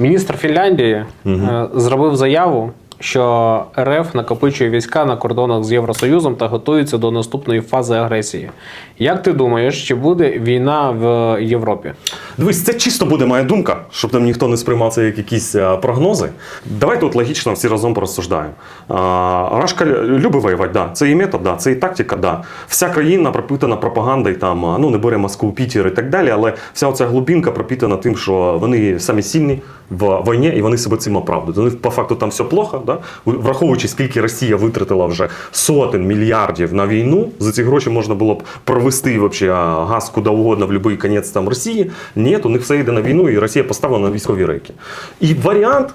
Міністр Фінляндії е, зробив заяву, що РФ накопичує війська на кордонах з Євросоюзом та готується до наступної фази агресії. Як ти думаєш, чи буде війна в Європі? Дивись, це чисто буде моя думка, щоб там ніхто не сприймав це як якісь а, прогнози. Давайте от логічно всі разом порозсуждаємо. А, Рашка любить воювати, да. це і метод, да. це і тактика, да. Вся країна пропитана пропагандою, там, а, ну не бере Москву, Пітер і так далі, але вся оця глубинка пропитана тим, що вони самі сильні в війні і вони себе цим оправдують. Вони по факту там все плохо, да? враховуючи, скільки Росія витратила вже сотень мільярдів на війну, за ці гроші можна було б провести вообще газ куди угодно в будь-який кінець там Росії. Ні, у них все йде на війну, і Росія поставлена на військові рейки. І варіант.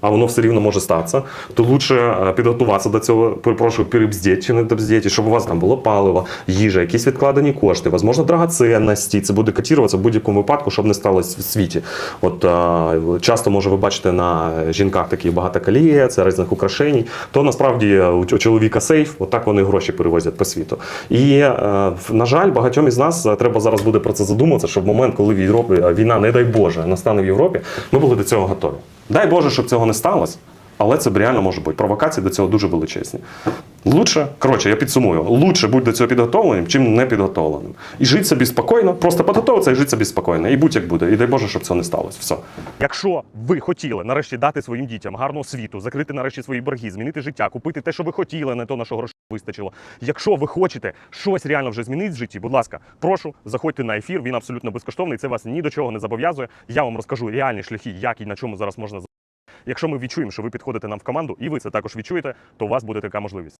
А воно все рівно може статися, то лучше е, підготуватися до цього, перепрошую, перебздіть чи не добздіть, щоб у вас там було паливо, їжа, якісь відкладені кошти, можливо, драгоценності. Це буде котіруватися в будь-якому випадку, щоб не сталося в світі. От е, часто може ви бачите на жінках такі багато коліє, різних украшень. То насправді у чоловіка сейф, отак вони гроші перевозять по світу. І е, в- на жаль, багатьом із нас е, треба зараз буде про це задуматися, щоб в момент, коли в Європі е, війна, не дай Боже, настане в Європі, ми були до цього готові. Дай Боже, щоб цього не сталося. Але це реально може бути. Провокації до цього дуже величезні. Лучше, коротше, я підсумую, лучше будь до цього підготовленим, чим не підготовленим. І жити собі спокійно, просто підготовитися і жити собі спокійно. І будь як буде. І дай Боже, щоб цього не сталося. Все. Якщо ви хотіли нарешті дати своїм дітям гарну освіту, закрити нарешті свої борги, змінити життя, купити те, що ви хотіли, не то на що грошей вистачило. Якщо ви хочете щось реально вже змінити в житті, будь ласка, прошу, заходьте на ефір. Він абсолютно безкоштовний. Це вас ні до чого не зобов'язує. Я вам розкажу реальні шляхи, як і на чому зараз можна Якщо ми відчуємо, що ви підходите нам в команду, і ви це також відчуєте, то у вас буде така можливість.